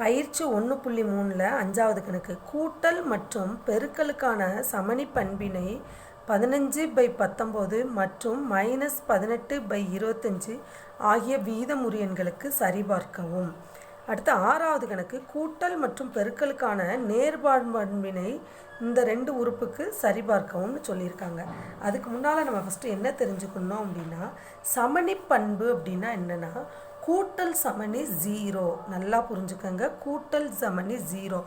பயிற்சி ஒன்று புள்ளி மூணில் அஞ்சாவது கணக்கு. கூட்டல் மற்றும் பெருக்கலுக்கான சமணி பண்பினை பதினஞ்சு பை பத்தொம்போது மற்றும் மைனஸ் பதினெட்டு பை இருபத்தஞ்சு ஆகிய வீத எண்களுக்கு சரிபார்க்கவும். அடுத்து ஆறாவது கணக்கு கூட்டல் மற்றும் பெருக்கலுக்கான நேர்பாடு பண்பினை இந்த ரெண்டு உறுப்புக்கு சரிபார்க்கவும்னு சொல்லியிருக்காங்க. அதுக்கு முன்னால் நம்ம ஃபஸ்ட்டு என்ன தெரிஞ்சுக்கணும் அப்படின்னா சமணி பண்பு அப்படின்னா என்னென்னா கூட்டல் சமணி ஜீரோ நல்லா புரிஞ்சுக்கோங்க. கூட்டல் சமணி ஜீரோ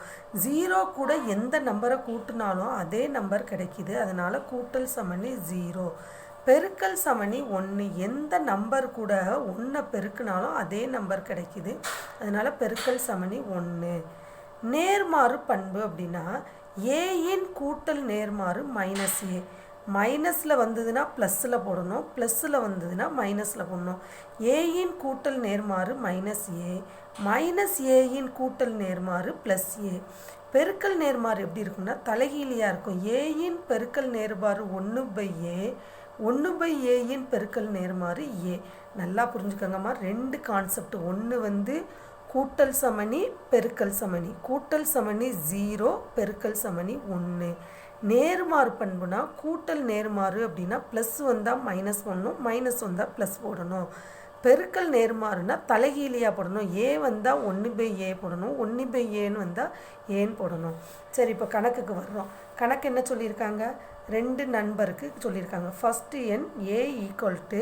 ஜீரோ கூட எந்த நம்பரை கூட்டினாலும் அதே நம்பர் கிடைக்கிது. அதனால் கூட்டல் சமணி ஜீரோ பெருக்கல் சமணி ஒன்று எந்த நம்பர் கூட ஒன்றை பெருக்கினாலும் அதே நம்பர் கிடைக்கிது. அதனால் பெருக்கல் சமணி ஒன்று நேர்மாறு பண்பு அப்படின்னா ஏயின் கூட்டல் நேர்மாறு மைனஸ் ஏ மைனஸில் வந்ததுன்னா ப்ளஸ்ஸில் போடணும். ப்ளஸ்ஸில் வந்ததுன்னா மைனஸில் போடணும். ஏயின் கூட்டல் நேர்மாறு மைனஸ் ஏ மைனஸ் ஏயின் கூட்டல் நேர்மாறு ப்ளஸ் ஏ பெருக்கல் நேர்மாறு எப்படி இருக்கும்னா தலைகீழியாக இருக்கும். ஏயின் பெருக்கல் நேர்மாறு ஒன்று பை ஏ ஒன்று பை ஏயின் பெருக்கல் நேர்மாறு ஏ நல்லா புரிஞ்சுக்கோங்கம்மா. ரெண்டு கான்செப்ட் ஒன்று வந்து கூட்டல் சமணி பெருக்கல் சமணி. கூட்டல் சமணி ஜீரோ பெருக்கல் சமணி ஒன்று நேர்மாறு பண்புனா கூட்டல் நேர்மாறு அப்படின்னா ப்ளஸ் வந்தால் மைனஸ் பண்ணணும் மைனஸ் வந்தால் ப்ளஸ் போடணும். பெருக்கல் நேர்மாறுனா தலைகீழியாக போடணும். ஏ வந்தால் ஒன்று பை ஏ போடணும். ஒன்று பை ஏன்னு வந்தால் ஏன்னு போடணும். சரி இப்போ கணக்குக்கு வர்றோம். கணக்கு என்ன சொல்லியிருக்காங்க? ரெண்டு நண்பருக்கு சொல்லியிருக்காங்க. ஃபஸ்ட்டு எண் ஏ ஈக்குவல் டு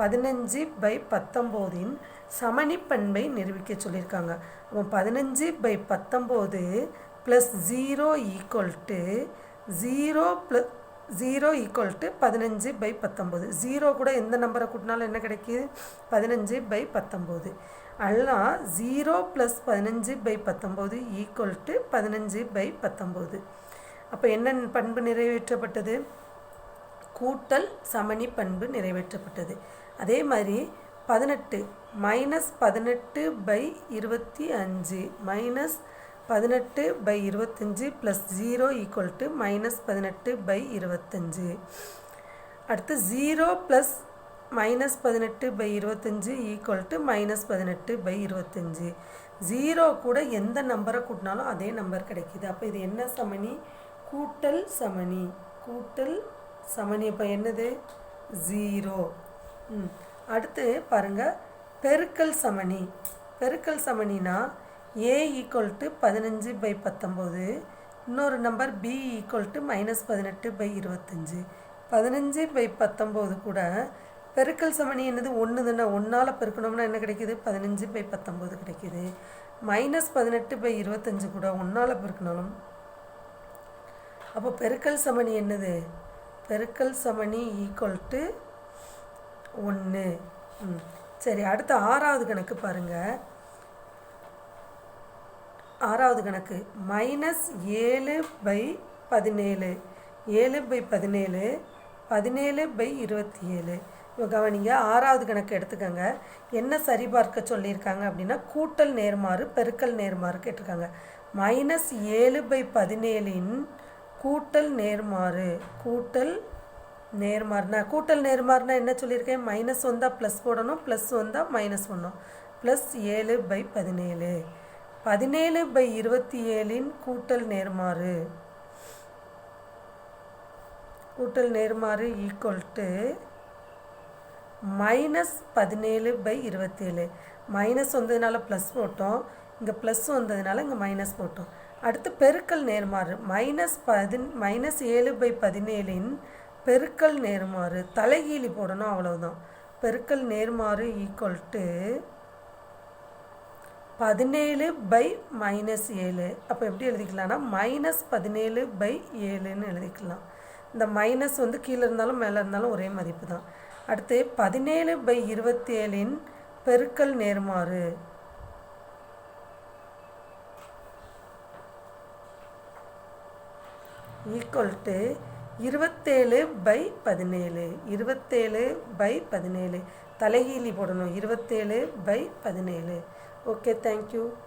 பதினஞ்சு பை பத்தொம்போதின் சமணிப்பண்பை நிரூபிக்க சொல்லியிருக்காங்க. அப்போ பதினஞ்சு பை பத்தொம்போது plus zero equal to zero plus zero equal to பதினஞ்சு பை பத்தொம்போது ஜீரோ கூட எந்த நம்பரை கூட்டினாலும் என்ன கிடைக்கிது? பதினஞ்சு பை பத்தொம்போது அதெல்லாம் ஜீரோ ப்ளஸ் பதினஞ்சு பை பத்தொம்போது ஈக்குவல் டு பதினஞ்சு பை பத்தொம்போது அப்போ என்ன பண்பு நிறைவேற்றப்பட்டது? கூட்டல் சமணி பண்பு நிறைவேற்றப்பட்டது. அதே மாதிரி பதினெட்டு மைனஸ் பதினெட்டு பை இருபத்தி அஞ்சு மைனஸ் பதினெட்டு பை இருபத்தஞ்சி plus zero equal to minus பதினெட்டு பை இருபத்தஞ்சி. அடுத்து ஜீரோ ப்ளஸ் மைனஸ் பதினெட்டு பை இருபத்தஞ்சு ஈக்குவல் டு மைனஸ் பதினெட்டு பை இருபத்தஞ்சி. ஜீரோ கூட எந்த நம்பரை கூட்டினாலும் அதே நம்பர் கிடைக்கிது. அப்போ இது என்ன சமணி? கூட்டல் சமணி. கூட்டல் சமணி இப்போ என்னது? ஜீரோ ம். அடுத்து பாருங்கள் பெருக்கல் சமணி. பெருக்கல் சமணினா ஏ ஈக்குவல் டு பதினஞ்சு பை பத்தொம்போது. இன்னொரு number B equal to minus பதினெட்டு பை இருபத்தஞ்சி. பதினஞ்சு பை பத்தொம்போது கூட பெருக்கல் சமணி என்னது? ஒன்று தானே. ஒன்றால் பெருக்கணும்னா என்ன கிடைக்கிது? பதினஞ்சு பை பத்தொம்போது கிடைக்கிது. மைனஸ் பதினெட்டு பை இருபத்தஞ்சு கூட ஒன்றால் பெருக்கணும் அப்போ பெருக்கல் சமணி என்னது? பெருக்கல் சமணி ஈக்குவல் டு ஒன்று ம். சரி அடுத்த ஆறாவது கணக்கு பாருங்கள் ஆறாவது கணக்கு. மைனஸ் ஏழு பை பதினேழு. ஏழு பை பதினேழு பதினேழு பை இருபத்தி ஏழு இப்போ கவனிங்க ஆறாவது கணக்கு எடுத்துக்கோங்க. என்ன சரிபார்க்க சொல்லியிருக்காங்க அப்படின்னா கூட்டல் நேர்மாறு பெருக்கல் நேர்மாறு கேட்டிருக்காங்க. மைனஸ் ஏழு பை பதினேழின் கூட்டல் நேர்மாறு. கூட்டல் நேர்மாறுனா கூட்டல் நேர்மாறுனா என்ன சொல்லியிருக்கேன்? மைனஸ் வந்தால் ப்ளஸ் போடணும் ப்ளஸ் வந்தால் மைனஸ் பண்ணணும் ப்ளஸ் ஏழு பை பதினேழு. பதினேழு பை இருபத்தி ஏழின் கூட்டல் நேர்மாறு. கூட்டல் நேர்மாறு ஈக்குவல் டு மைனஸ் பதினேழு பை இருபத்தேழு மைனஸ் வந்ததுனால ப்ளஸ் போட்டோம். இங்கே ப்ளஸ் வந்ததுனால இங்கே மைனஸ் போட்டோம். அடுத்து பெருக்கல் நேர்மாறு. மைனஸ் பதின் மைனஸ் ஏழு பை பதினேழின் பெருக்கல் நேர்மாறு. தலைகீழி போடணும் அவ்வளவுதான். பெருக்கல் நேர்மாறு ஈக்குவல் டு பதினேழு பை மைனஸ் ஏழு. அப்போ எப்படி எழுதிக்கலாம்னா மைனஸ் பதினேழு பை ஏழுன்னு எழுதிக்கலாம். இந்த மைனஸ் வந்து கீழே இருந்தாலும் மேலே இருந்தாலும் ஒரே மதிப்பு தான் அடுத்து பதினேழு பை இருபத்தி ஏழின் பெருக்கல் நேர்மாறு. ஈக்குவல் டு இருபத்தேழு பை பதினேழு. இருபத்தேழு பை பதினேழு. தலைகீழி போடணும். இருபத்தேழு பை பதினேழு. Okay, thank you.